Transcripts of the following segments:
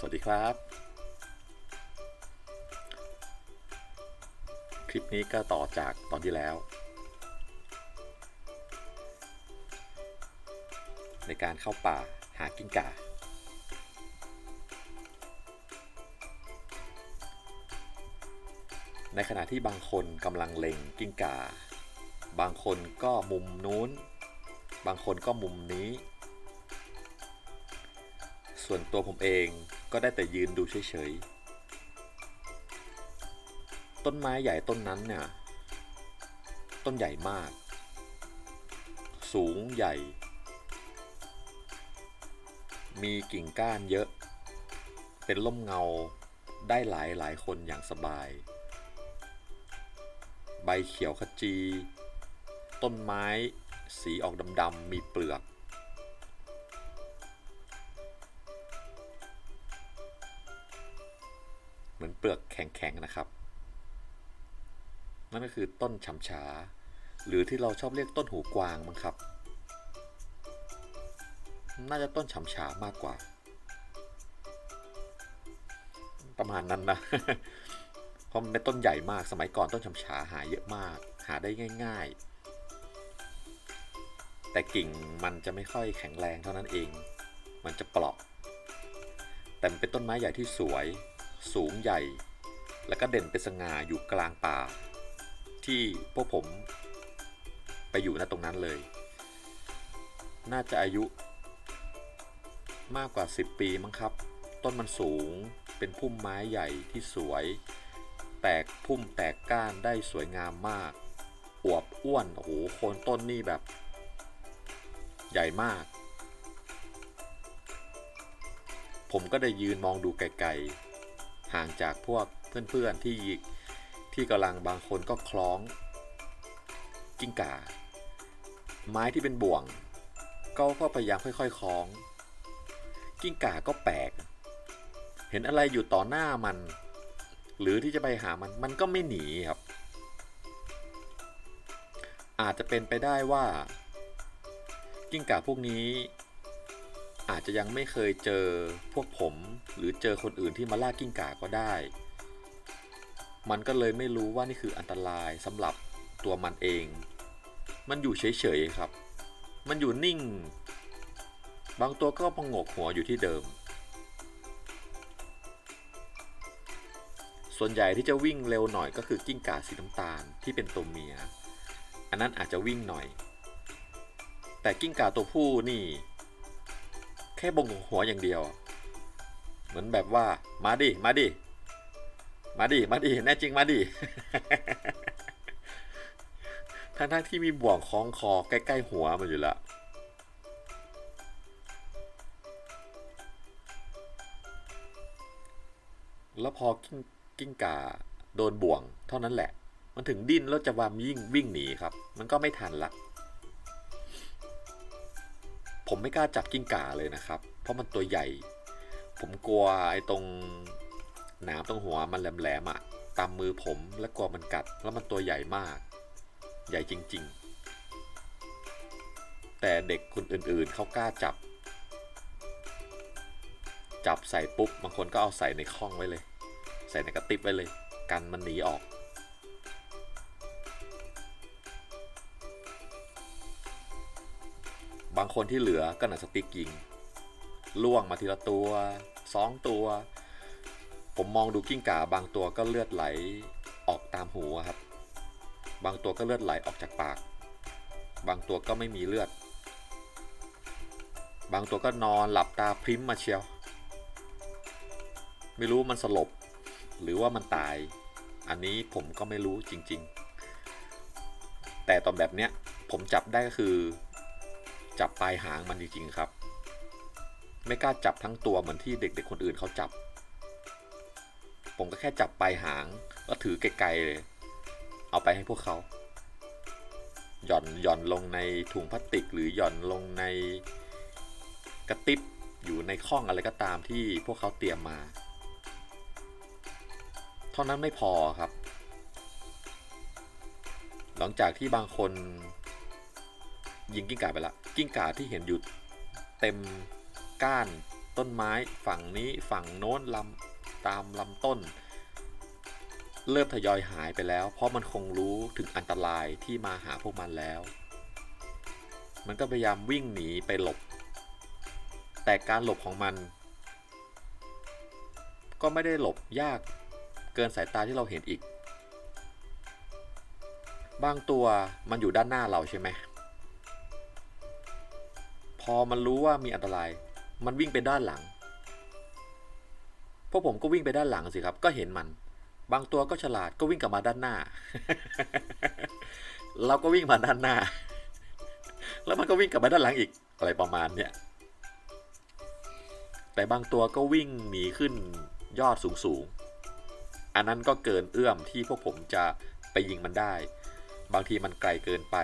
สวัสดีครับ คลิปนี้ก็ต่อจากตอนที่แล้ว ในการเข้าป่าหากิ้งก่า ในขณะที่บางคนกำลังเล็งกิ้งก่า บางคนก็มุมนู้น บางคนก็มุมนี้ ส่วนตัวผมเอง ก็ได้แต่ยืนดูเฉยๆ ต้นไม้ใหญ่ต้นนั้นเนี่ย ต้นใหญ่มาก สูงใหญ่ มีกิ่งก้านเยอะ เป็นร่มเงาได้หลายหลายคนอย่างสบาย ใบเขียวขจี ต้นไม้สีออกดำๆมีเปลือก นั่นก็คือต้นฉำฉา หรือที่เราชอบเรียกต้นหูกวางมั้งครับ น่าจะต้นฉำฉามากกว่า ประมาณนั้นนะเพราะมันเป็นต้นใหญ่มากสมัยก่อนต้นฉำฉาหาเยอะมาก หาได้ง่าย ๆ แต่กิ่งมันจะไม่ค่อยแข็งแรงเท่านั้นเอง มันจะเปราะแต่มันเป็นต้นไม้ใหญ่ที่สวย สูงใหญ่ แล้วก็เด่นเป็นสง่าอยู่กลางป่า ที่พวกผมไปอยู่ณตรงนั้นเลย น่าจะอายุมากกว่า 10 ปีมั้งครับ ต้นมันสูงเป็นพุ่มไม้ใหญ่ที่สวย แตกพุ่มแตกก้านได้สวยงามมากอวบอ้วนโอ้โหโคนต้นนี่แบบ ใหญ่มาก ผมก็ได้ยืนมองดูไกลๆห่างจากพวกเพื่อนๆที่ ที่กำลังบางคนก็คล้องกิ้งก่า ไม้ที่เป็นบ่วง ก็ก็พยายามค่อยๆคล้อง กิ้งก่าก็แปลก เห็นอะไรอยู่ต่อหน้ามัน หรือที่จะไปหามันมันก็ไม่หนีครับ อาจจะเป็นไปได้ว่า กิ้งก่าพวกนี้ อาจจะยังไม่เคยเจอพวกผม หรือเจอคนอื่นที่มาล่ากิ้งก่าก็ได้ มันก็เลยไม่รู้ว่านี่คืออันตรายสำหรับตัวมันเอง มันอยู่เฉยๆครับ มันอยู่นิ่ง บางตัวก็พงกหัวอยู่ที่เดิม ส่วนใหญ่ที่จะวิ่งเร็วหน่อยก็คือกิ้งก่าสีน้ำตาลที่เป็นตัวเมีย อันนั้นอาจจะวิ่งหน่อย แต่กิ้งก่าตัวผู้นี่ แค่บงหัวอย่างเดียว เหมือนแบบว่ามาดิ มาดิ มาดิมาดิแน่จริงมาดิทั้งทั้งที่มีบ่วงคล้องคอใกล้ๆหัวมันอยู่แล้วแล้วพอกิ้งกิ้งก่าโดนบ่วงเท่านั้นแหละ มันถึงดิ้นแล้วจะวามยิ่งวิ่งหนีครับ มันก็ไม่ทันละ ผมไม่กล้าจับกิ้งก่าเลยนะครับ เพราะมันตัวใหญ่ ผมกลัวไอ้ตรง หนามตรงหัวมันแหลมๆอะตามมือผมและกลัวมันกัดแล้วมันตัวใหญ่มาก ใหญ่จริงๆ แต่เด็กคนอื่นๆเขากล้าจับ จับใส่ปุ๊บบางคนก็เอาใส่ในข้องไว้เลย ใส่ในกระติบไว้เลย กันมันหนีออก บางคนที่เหลือก็หนังสติ๊กยิงล่วงมาทีละตัวสองตัว ผมมองดูกิ้งก่าบางตัวก็เลือดไหลออกตามหูครับ บางตัวก็เลือดไหลออกจากปาก บางตัวก็ไม่มีเลือด บางตัวก็นอนหลับตาพริ้มมาเชียว ไม่รู้มันสลบ หรือว่ามันตาย อันนี้ผมก็ไม่รู้จริง ๆ แต่ตอนแบบเนี้ยผมจับได้ก็คือ จับปลายหางมันจริงๆครับ ไม่กล้าจับทั้งตัวเหมือนที่เด็กๆคนอื่นเขาจับ ผมก็แค่จับปลายหางแล้วถือไกลๆเลย เอาไปให้พวกเขา หย่อนหย่อนลงในถุงพลาสติก หรือหย่อนลงในกระติบอยู่ในข้องอะไรก็ตามที่พวกเขาเตรียมมา เท่านั้นไม่พอครับ หลังจากที่บางคนยิงกิ้งก่าไปละ กิ้งก่าที่เห็นอยู่เต็มก้านต้นไม้ฝั่งนี้ฝั่งโน้นลำ ตามลำต้น เริ่มทยอยหายไปแล้ว เพราะมันคงรู้ถึงอันตรายที่มาหาพวกมันแล้ว มันก็พยายามวิ่งหนีไปหลบ แต่การหลบของมัน ก็ไม่ได้หลบยากเกินสายตาที่เราเห็นอีก บางตัวมันอยู่ด้านหน้าเราใช่ไหมพอมันรู้ว่ามีอันตราย มันวิ่งไปด้านหลัง พวกผมก็วิ่งไปด้านหลังสิครับ ก็เห็นมัน บางตัวก็ฉลาดก็วิ่งกลับมาด้านหน้า เราก็วิ่งมาด้านหน้า แล้วมันก็วิ่งกลับมาด้านหลังอีกอะไรประมาณเนี้ยแต่บางตัวก็วิ่งหนีขึ้นยอดสูงๆ อันนั้นก็เกินเอื้อมที่พวกผมจะไปยิงมันได้ บางทีมันไกลเกินไป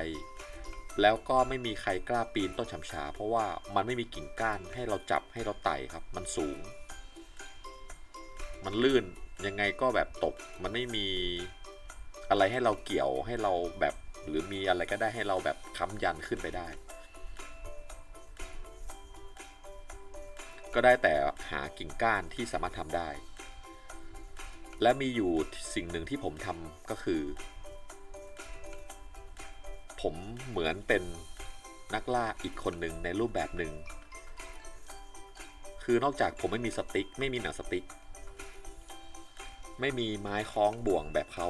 แล้วก็ไม่มีใครกล้าปีนต้นฉำฉา เพราะว่ามันไม่มีกิ่งก้านให้เราจับให้เราไต่ครับ มันสูง มันลื่นยังไงก็แบบตกมันไม่มีอะไรให้เราเกี่ยวให้เราแบบหรือมีอะไรก็ได้ให้เราแบบค้ำยันขึ้นไปได้ ก็ได้แต่หากิ่งก้านที่สามารถทำได้ และมีอยู่สิ่งหนึ่งที่ผมทำก็คือ ผมเหมือนเป็นนักล่าอีกคนหนึ่งในรูปแบบหนึ่งคือนอกจากผมไม่มีสติ๊กไม่มีหนังสติ๊ก ไม่มีไม้คล้องบ่วงแบบเขา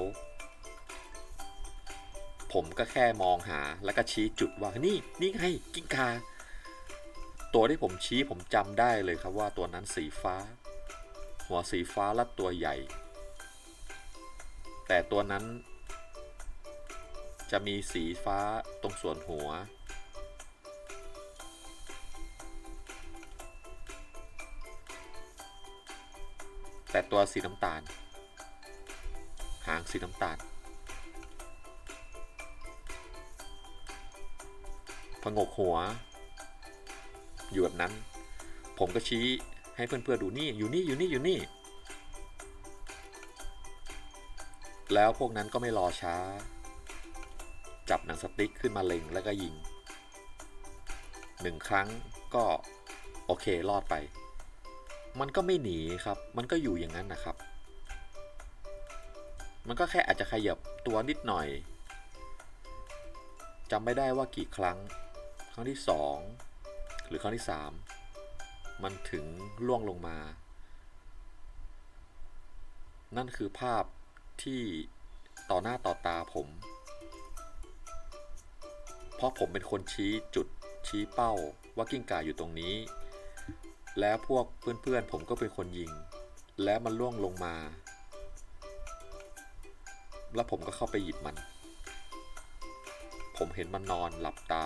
ผมก็แค่มองหาแล้วก็ชี้จุดว่านี่นี่ไงกิ้งกาตัวที่ผมชี้ผมจำได้เลยครับว่าตัวนั้นสีฟ้า หัวสีฟ้าและตัวใหญ่ แต่ตัวนั้น จะมีสีฟ้าตรงส่วนหัว แต่ตัวสีน้ำตาลางสีน้ำตาลผงกหัว อยู่แบบนั้น ผมก็ชี้ให้เพื่อนๆดูนี่ อยู่นี่อยู่นี่อยู่นี่ แล้วพวกนั้นก็ไม่รอช้า จับหนังสติ๊กขึ้นมาเล็งแล้วก็ยิงหนึ่งครั้งก็โอเครอดไป มันก็ไม่หนีครับ มันก็อยู่อย่างนั้นนะครับ มันก็แค่อาจจะขยับตัวนิดหน่อยจำไม่ได้ว่ากี่ครั้ง ครั้งที่สองหรือครั้งที่สามมันถึงล่วงลงมา นั่นคือภาพที่ต่อหน้าต่อตาผม เพราะผมเป็นคนชี้จุดชี้เป้าว่ากิ้งก่าอยู่ตรงนี้ แล้วพวกเพื่อนๆผมก็เป็นคนยิง แล้วมันล่วงลงมา แล้วผมก็เข้าไปหยิบมัน ผมเห็นมันนอนหลับตา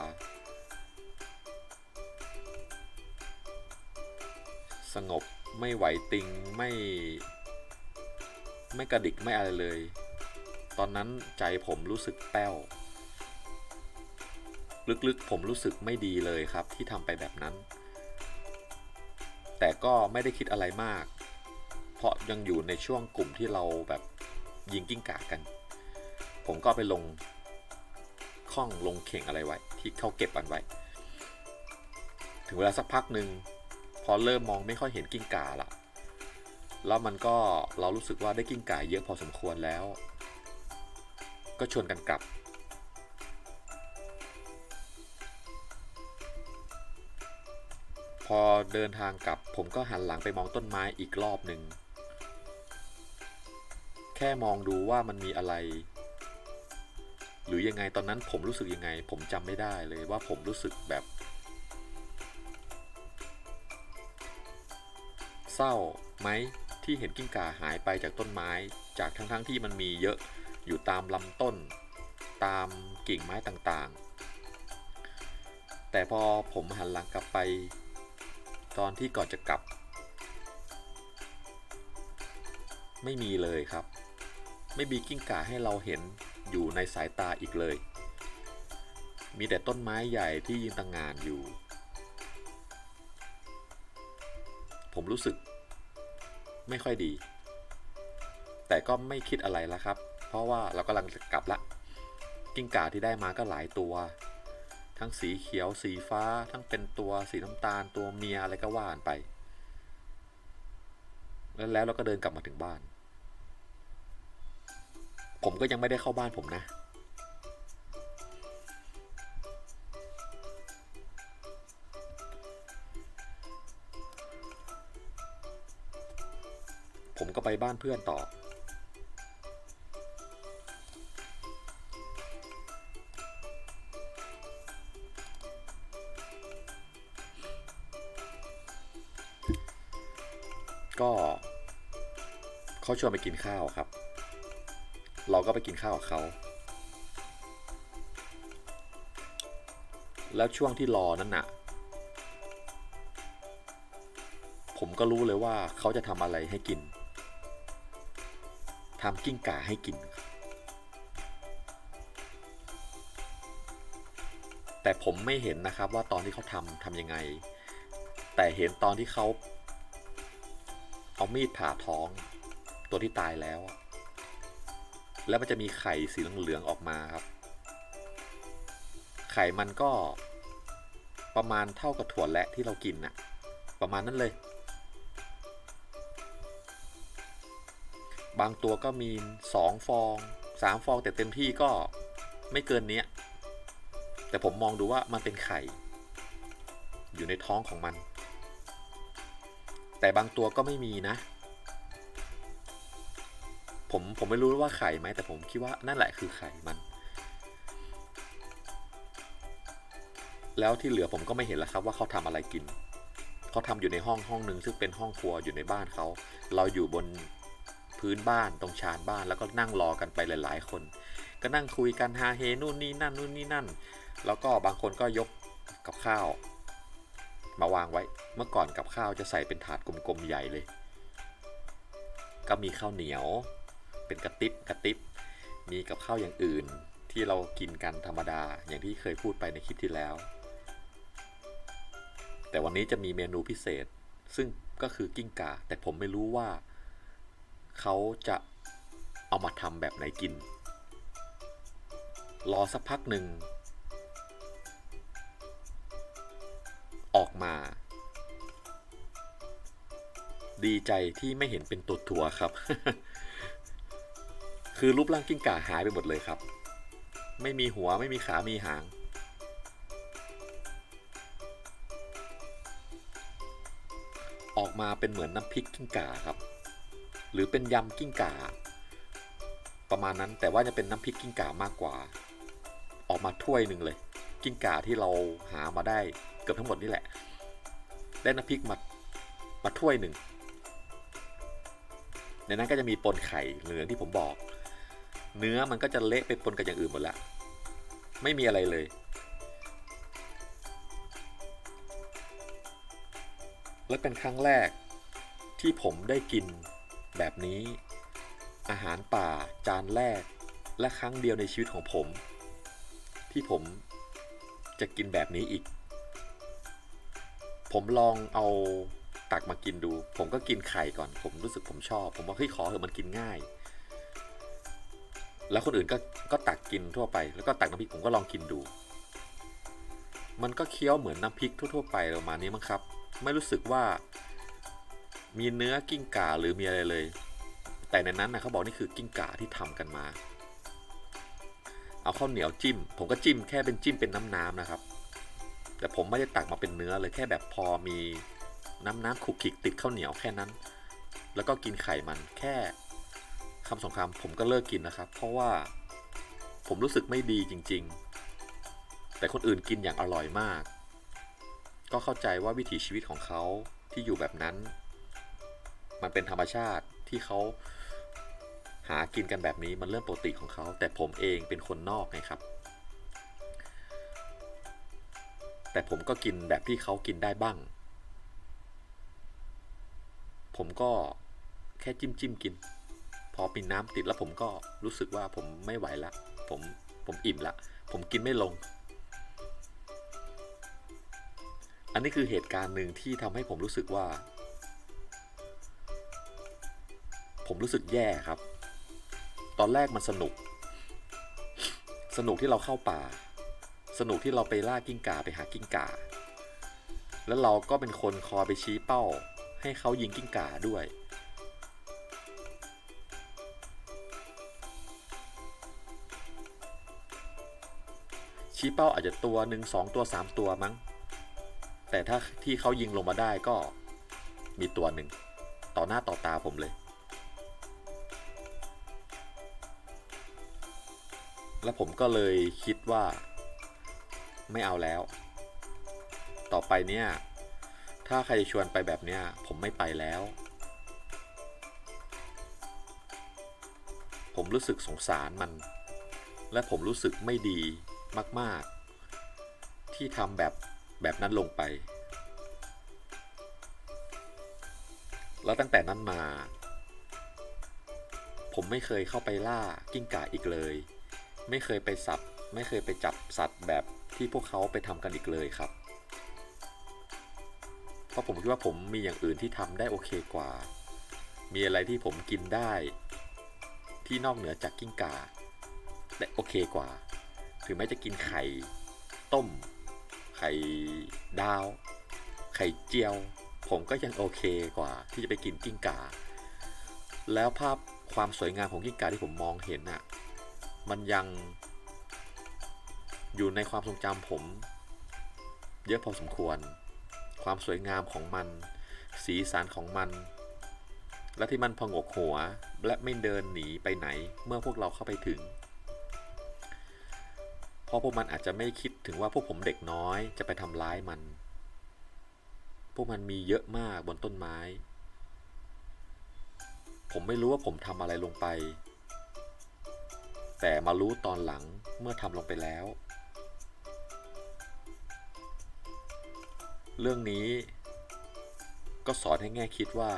สงบไม่ไหวติงไม่ ไม่กระดิกไม่อะไรเลย ตอนนั้นใจผมรู้สึกแป้ว ลึกๆผมรู้สึกไม่ดีเลยครับที่ทำไปแบบนั้น แต่ก็ไม่ได้คิดอะไรมาก เพราะยังอยู่ในช่วงกลุ่มที่เราแบบยิงกิ้งก่ากัน ผมก็ไปลงข้องลงเข่งอะไรไว้ ที่เขาเก็บมันไว้ ถึงเวลาสักพักหนึ่งพอเริ่มมองไม่ค่อยเห็นกิ้งก่าละแล้วมันก็เรารู้สึกว่าได้กิ้งก่าเยอะพอสมควรแล้ว ก็ชวนกันกลับ พอเดินทางกลับ ผมก็หันหลังไปมองต้นไม้อีกรอบหนึ่ง แค่มองดูว่ามันมีอะไร หรือยังไงตอนนั้นผมรู้สึกยังไง ผมจำไม่ได้เลยว่าผมรู้สึกแบบ เศร้าไหมที่เห็นกิ้งก่าหายไปจากต้นไม้ จากทั้งๆทที่มันมีเยอะอยู่ตามลำต้น ตามกิ่งไม้ต่างๆ แต่พอผมหันหลังกลับไป ตอนที่ก่อนจะกลับ ไม่มีเลยครับ ไม่มีกิ้งก่าให้เราเห็น อยู่ในสายตาอีกเลย มีแต่ต้นไม้ใหญ่ที่ยืนต่างงานอยู่ ผมรู้สึก ไม่ค่อยดี แต่ก็ไม่คิดอะไรแล้วครับ เพราะว่าเรากำลังกลับละกิ้งก่าที่ได้มาก็หลายตัว ทั้งสีเขียวสีฟ้า ทั้งเป็นตัวสีน้ำตาลตัวเมียอะไรก็ว่านไป แล้วแล้วเราก็เดินกลับมาถึงบ้าน ผมก็ยังไม่ได้เข้าบ้านผมนะ ผมก็ไปบ้านเพื่อนต่อ ก็เขาชวนไปกินข้าวครับ เราก็ไปกินข้าวกับเขา แล้วช่วงที่รอนั้นน่ะ ผมก็รู้เลยว่าเขาจะทำอะไรให้กินทำกิ้งก่าให้กิน แต่ผมไม่เห็นนะครับว่าตอนที่เขาทำทำยังไง แต่เห็นตอนที่เขาเอามีดผ่าท้องตัวที่ตายแล้วอะ แล้วมันจะมีไข่สีเหลืองๆออกมาครับ ไข่มันก็ประมาณเท่ากับถั่วแระที่เรากินน่ะ ประมาณนั้นเลย บางตัวก็มีสองฟองสามฟองแต่เต็มที่ก็ไม่เกินเนี้ย แต่ผมมองดูว่ามันเป็นไข่ อยู่ในท้องของมัน แต่บางตัวก็ไม่มีนะ ผมผมไม่รู้ว่าไข่ไหมแต่ผมคิดว่านั่นแหละคือไข่มัน แล้วที่เหลือผมก็ไม่เห็นแล้วครับว่าเขาทำอะไรกินเขาทำอยู่ในห้องห้องหนึ่งซึ่งเป็นห้องครัวอยู่ในบ้านเขาเราอยู่บนพื้นบ้านตรงชานบ้านแล้วก็นั่งรอกันไปหลาย ๆ คน ก็นั่งคุยกันฮาเฮนู่นนี่นั่นนู่นนี่นั่น แล้วก็บางคนก็ยกกับข้าว มาวางไว้เมื่อก่อนกับข้าวจะใส่เป็นถาดกลมๆใหญ่เลย ก็มีข้าวเหนียว เป็นกระติบกระติบมีกับข้าวอย่างอื่นที่เรากินกันธรรมดาอย่างที่เคยพูดไปในคลิปที่แล้ว แต่วันนี้จะมีเมนูพิเศษ ซึ่งก็คือกิ้งก่าแต่ผมไม่รู้ว่า เขาจะเอามาทำแบบไหนกิน รอสักพักหนึ่ง ออกมา ดีใจที่ไม่เห็นเป็นตัวถั่วครับ คือรูปร่างกิ้งก่าหายไปหมดเลยครับ ไม่มีหัวไม่มีขามีหาง ออกมาเป็นเหมือนน้ำพริกกิ้งก่าครับ หรือเป็นยำกิ้งก่า ประมาณนั้นแต่ว่าจะเป็นน้ำพริกกิ้งก่ามากกว่า ออกมาถ้วยหนึ่งเลย กิ้งก่าที่เราหามาได้เกือบทั้งหมดนี่แหละ ได้น้ำพริกมามาถ้วยหนึ่งในนั้นก็จะมีปนไข่เหลืองที่ผมบอก เนื้อมันก็จะเละไปปนกับอย่างอื่นหมดละไม่มีอะไรเลย และเป็นครั้งแรกที่ผมได้กินแบบนี้ อาหารป่าจานแรก และครั้งเดียวในชีวิตของผม ที่ผมจะกินแบบนี้อีก ผมลองเอาตักมากินดู ผมก็กินไข่ก่อน ผมรู้สึกผมชอบ ผมว่าเฮ้ยขอเถอะมันกินง่าย แล้วคนอื่นก็ก็ตักกินทั่วไป แล้วก็ตักน้ำพริกผมก็ลองกินดู มันก็เคี้ยวเหมือนน้ำพริกทั่ว ๆ ไปประมาณนี้มั้งครับ ไม่รู้สึกว่ามีเนื้อกิ้งก่าหรือมีอะไรเลย แต่ในนั้นนะเขาบอกนี่คือกิ้งก่าที่ทำกันมา เอาข้าวเหนียวจิ้ม ผมก็จิ้มแค่เป็นจิ้มเป็นน้ำๆนะครับ แต่ผมไม่ได้ตักมาเป็นเนื้อเลยแค่แบบพอมีน้ำน้ำขุกขิกติดข้าวเหนียวแค่นั้น แล้วก็กินไข่มันแค่ คำสองคำผมก็เลิกกินนะครับ เพราะว่าผมรู้สึกไม่ดีจริง ๆ แต่คนอื่นกินอย่างอร่อยมาก ก็เข้าใจว่าวิถีชีวิตของเขาที่อยู่แบบนั้น มันเป็นธรรมชาติที่เขาหากินกันแบบนี้มันเรื่องปกติของเขา แต่ผมเองเป็นคนนอกไงครับ แต่ผมก็กินแบบที่เขากินได้บ้าง ผมก็แค่จิ้มจิ้มกิน พอมีน้ำติดแล้วผมก็รู้สึกว่าผมไม่ไหวละ ผมผมอิ่มละ ผมกินไม่ลง อันนี้คือเหตุการณ์หนึ่งที่ทำให้ผมรู้สึกว่า ผมรู้สึกแย่ครับ ตอนแรกมันสนุก สนุกที่เราเข้าป่า สนุกที่เราไปล่ากิ้งก่าไปหากิ้งก่า แล้วเราก็เป็นคนคอยไปชี้เป้า ให้เขายิงกิ้งก่าด้วย ชี้เป้าอาจจะตัวหนึ่งสองตัวสามตัวมั้ง แต่ถ้าที่เขายิงลงมาได้ก็มีตัวหนึ่งต่อหน้าต่อตาผมเลย แล้วผมก็เลยคิดว่า ไม่เอาแล้ว ต่อไปเนี่ย ถ้าใครชวนไปแบบเนี้ยผมไม่ไปแล้ว ผมรู้สึกสงสารมัน และผมรู้สึกไม่ดี มาก ๆ ที่ทำแบบแบบนั้นลงไป แล้วตั้งแต่นั้นมา ผมไม่เคยเข้าไปล่ากิ้งก่าอีกเลย ไม่เคยไปสับไม่เคยไปจับสัตว์แบบที่พวกเขาไปทำกันอีกเลยครับ เพราะผมคิดว่าผมมีอย่างอื่นที่ทำได้โอเคกว่า มีอะไรที่ผมกินได้ ที่นอกเหนือจากกิ้งก่าได้โอเคกว่า ถึงแม้จะกินไข่ต้ม ไข่ดาว ไข่เจียว ผมก็ยังโอเคกว่าที่จะไปกินกิ้งก่า แล้วภาพความสวยงามของกิ้งก่าที่ผมมองเห็นน่ะ มันยังอยู่ในความทรงจำผม เยอะพอสมควร ความสวยงามของมัน สีสันของมัน และที่มันพองกหัวและไม่เดินหนีไปไหนเมื่อพวกเราเข้าไปถึง ราะพวกมันอาจจะไม่คิดถึงว่าพวกผมเด็กน้อยจะไปทำร้ายมัน พวกมันมีเยอะมากบนต้นไม้ ผมไม่รู้ว่าผมทำอะไรลงไป แต่มารู้ตอนหลังเมื่อทำลงไปแล้ว เรื่องนี้ก็สอนให้แง่คิดว่า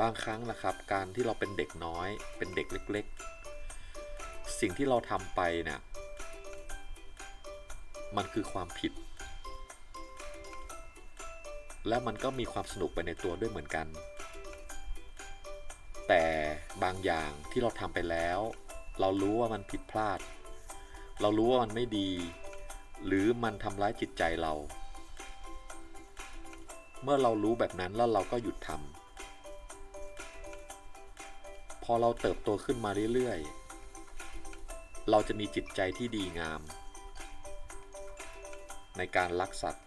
บางครั้งนะครับ การที่เราเป็นเด็กน้อย เป็นเด็กเล็ก ๆ สิ่งที่เราทำไปเนี่ย มันคือความผิด และมันก็มีความสนุกไปในตัวด้วยเหมือนกัน แต่บางอย่างที่เราทำไปแล้ว เรารู้ว่ามันผิดพลาด เรารู้ว่ามันไม่ดี หรือมันทำร้ายจิตใจเรา เมื่อเรารู้แบบนั้นแล้วเราก็หยุดทำพอเราเติบโตขึ้นมาเรื่อยๆเราจะมีจิตใจที่ดีงาม ในการรักสัตว์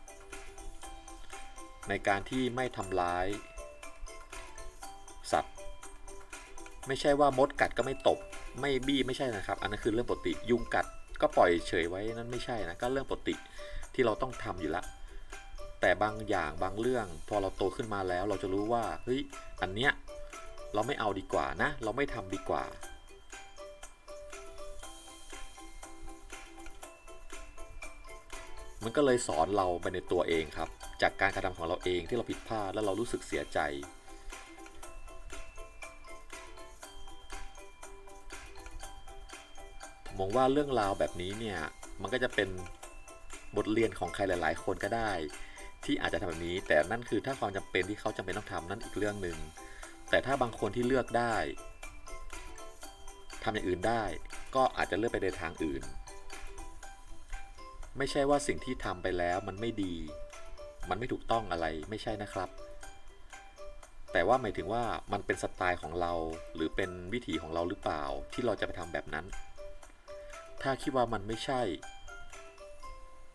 ในการที่ไม่ทำร้าย สัตว์ ไม่ใช่ว่ามดกัดก็ไม่ตบ ไม่บี้ไม่ใช่นะครับ อันนั้นคือเรื่องปกติยุงกัดก็ปล่อยเฉยไว้นั่นไม่ใช่นะก็เรื่องปกติที่เราต้องทำอยู่ละ แต่บางอย่างบางเรื่อง พอเราโตขึ้นมาแล้วเราจะรู้ว่าเฮ้ยอันเนี้ยเราไม่เอาดีกว่านะ เราไม่ทำดีกว่า มันก็เลยสอนเราไปในตัวเองครับ จากการกระทำของเราเองที่เราผิดพลาดแล้วเรารู้สึกเสียใจ ผมมองว่าเรื่องราวแบบนี้เนี่ยมันก็จะเป็นบทเรียนของใครหลาย ๆ คนก็ได้ ที่อาจจะทำแบบนี้ แต่นั่นคือถ้าความจำเป็นที่เขาจำเป็นต้องทำนั่นอีกเรื่องหนึ่งแต่ถ้าบางคนที่เลือกได้ทำอย่างอื่นได้ ก็อาจจะเลือกไปในทางอื่น ไม่ใช่ว่าสิ่งที่ทำไปแล้วมันไม่ดี มันไม่ถูกต้องอะไรไม่ใช่นะครับ แต่ว่าหมายถึงว่ามันเป็นสไตล์ของเรา หรือเป็นวิถีของเราหรือเปล่า ที่เราจะไปทำแบบนั้น ถ้าคิดว่ามันไม่ใช่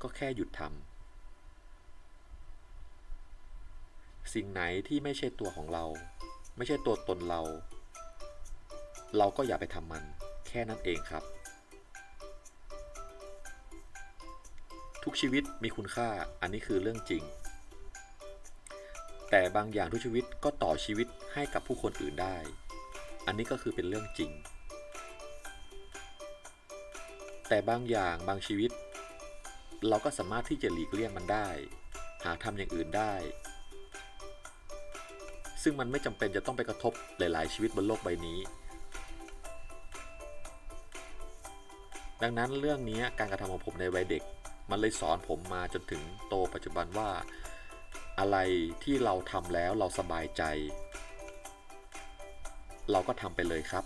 ก็แค่หยุดทำสิ่งไหนที่ไม่ใช่ตัวของเรา ไม่ใช่ตัวตนเรา เราก็อย่าไปทำมัน แค่นั้นเองครับ ทุกชีวิตมีคุณค่าอันนี้คือเรื่องจริง แต่บางอย่างทุกชีวิตก็ต่อชีวิตให้กับผู้คนอื่นได้ อันนี้ก็คือเป็นเรื่องจริง แต่บางอย่างบางชีวิต เราก็สามารถที่จะหลีกเลี่ยงมันได้ หาทำอย่างอื่นได้ ซึ่งมันไม่จำเป็นจะต้องไปกระทบหลาย ๆ ชีวิตบนโลกใบนี้ดังนั้นเรื่องนี้การกระทำของผมในวัยเด็ก มันเลยสอนผมมาจนถึงโตปัจจุบันว่า อะไรที่เราทำแล้วเราสบายใจ เราก็ทำไปเลยครับ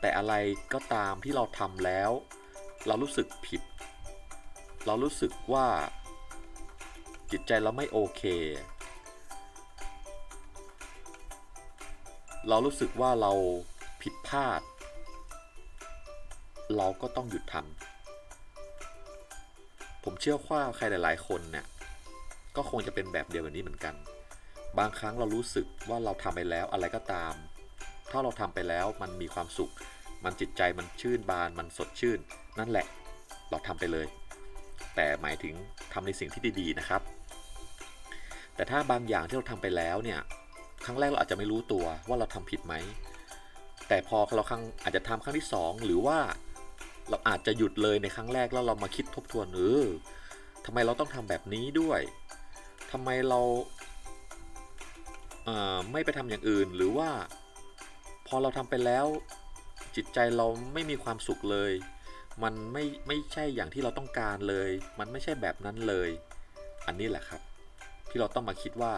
แต่อะไรก็ตามที่เราทำแล้ว เรารู้สึกผิด เรารู้สึกว่า จิตใจเราไม่โอเค เรารู้สึกว่าเราผิดพลาด เราก็ต้องหยุดทำ ผมเชื่อว่าใครหลาย ๆ คนเนี่ยก็คงจะเป็นแบบเดียวแบบนี้เหมือนกัน บางครั้งเรารู้สึกว่าเราทำไปแล้วอะไรก็ตาม ถ้าเราทำไปแล้วมันมีความสุข มันจิตใจมันชื่นบาน มันสดชื่น นั่นแหละ เราทำไปเลย แต่หมายถึงทำในสิ่งที่ดี ๆ นะครับ แต่ถ้าบางอย่างที่เราทำไปแล้วเนี่ยครั้งแรกเราอาจจะไม่รู้ตัวว่าเราทำผิดไหม แต่พอเราครั้งอาจจะทำครั้งที่สองหรือว่า เราอาจจะหยุดเลยในครั้งแรกแล้วเรามาคิดทบทวนเออทำไมเราต้องทำแบบนี้ด้วยทำไมเราเออไม่ไปทำอย่างอื่นหรือว่า พอเราทำไปแล้ว จิตใจเราไม่มีความสุขเลย มันไม่ไม่ใช่อย่างที่เราต้องการเลย มันไม่ใช่แบบนั้นเลย อันนี้แหละครับ ที่เราต้องมาคิดว่า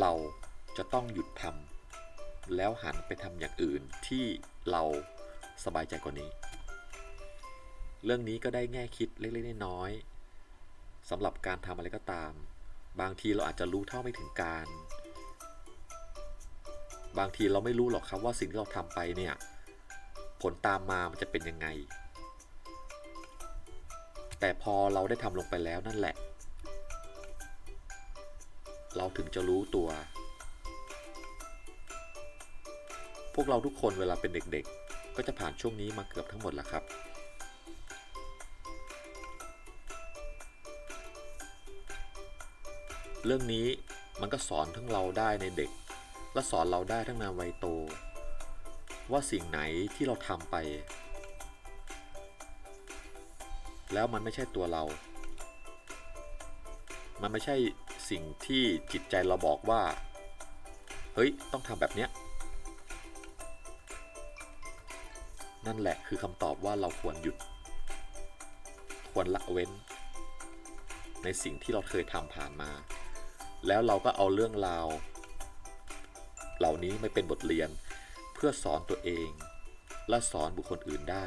เราจะต้องหยุดทำแล้วหันไปทำอย่างอื่นที่เราสบายใจกว่านี้ เรื่องนี้ก็ได้แง่คิดเล็กๆน้อยๆสำหรับการทำอะไรก็ตาม บางทีเราอาจจะรู้เท่าไม่ถึงการ บางทีเราไม่รู้หรอกครับว่าสิ่งที่เราทำไปเนี่ยผลตามมามันจะเป็นยังไง แต่พอเราได้ทำลงไปแล้วนั่นแหละ เราถึงจะรู้ตัว พวกเราทุกคนเวลาเป็นเด็กๆ ก็จะผ่านช่วงนี้มาเกือบทั้งหมดแล้วครับ เรื่องนี้มันก็สอนทั้งเราได้ในเด็ก และสอนเราได้ทั้งในวัยโต ว่าสิ่งไหนที่เราทำไป แล้วมันไม่ใช่ตัวเรา มันไม่ใช่สิ่งที่จิตใจเราบอกว่า เฮ้ย ต้องทำแบบเนี้ยนั่นแหละคือคำตอบว่าเราควรหยุด ควรละเว้น ในสิ่งที่เราเคยทำผ่านมา แล้วเราก็เอาเรื่องราว เหล่านี้ไม่เป็นบทเรียน เพื่อสอนตัวเอง และสอนบุคคลอื่นได้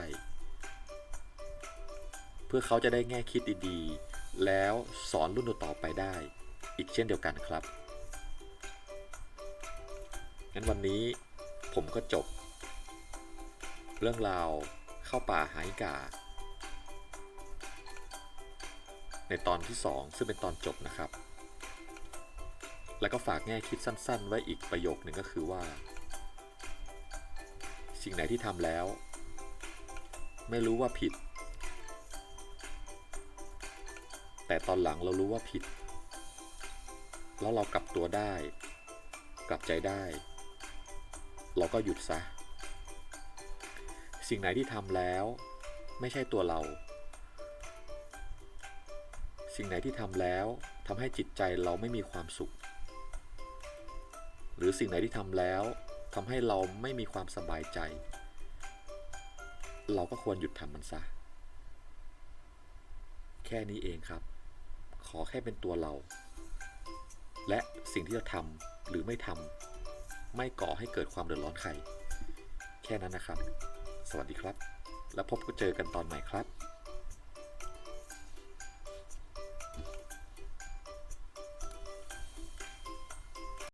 เพื่อเขาจะได้แง่คิดดีๆ แล้วสอนรุ่นต่อไปได้ อีกเช่นเดียวกันครับงั้นวันนี้ผมก็จบ เรื่องราวเข้าป่าหายกา ในตอนที่ 2 ซึ่งเป็นตอนจบนะครับ แล้วก็ฝากแง่คิดสั้น ๆ ไว้อีกประโยคหนึ่งก็คือว่า สิ่งไหนที่ทำแล้ว ไม่รู้ว่าผิด แต่ตอนหลังเรารู้ว่าผิด แล้วเรากลับตัวได้ กลับใจได้ เราก็หยุดซะ สิ่งไหนที่ทำแล้ว ไม่ใช่ตัวเรา สิ่งไหนที่ทำแล้วทำให้จิตใจเราไม่มีความสุข หรือสิ่งไหนที่ทำแล้วทำให้เราไม่มีความสบายใจ เราก็ควรหยุดทำมันซะ แค่นี้เองครับ ขอแค่เป็นตัวเรา และสิ่งที่เราทำหรือไม่ทำไม่ก่อให้เกิดความเดือดร้อนใคร แค่นั้นนะครับ สวัสดีครับ แล้วพบกันเจอกันตอนใหม่ครับ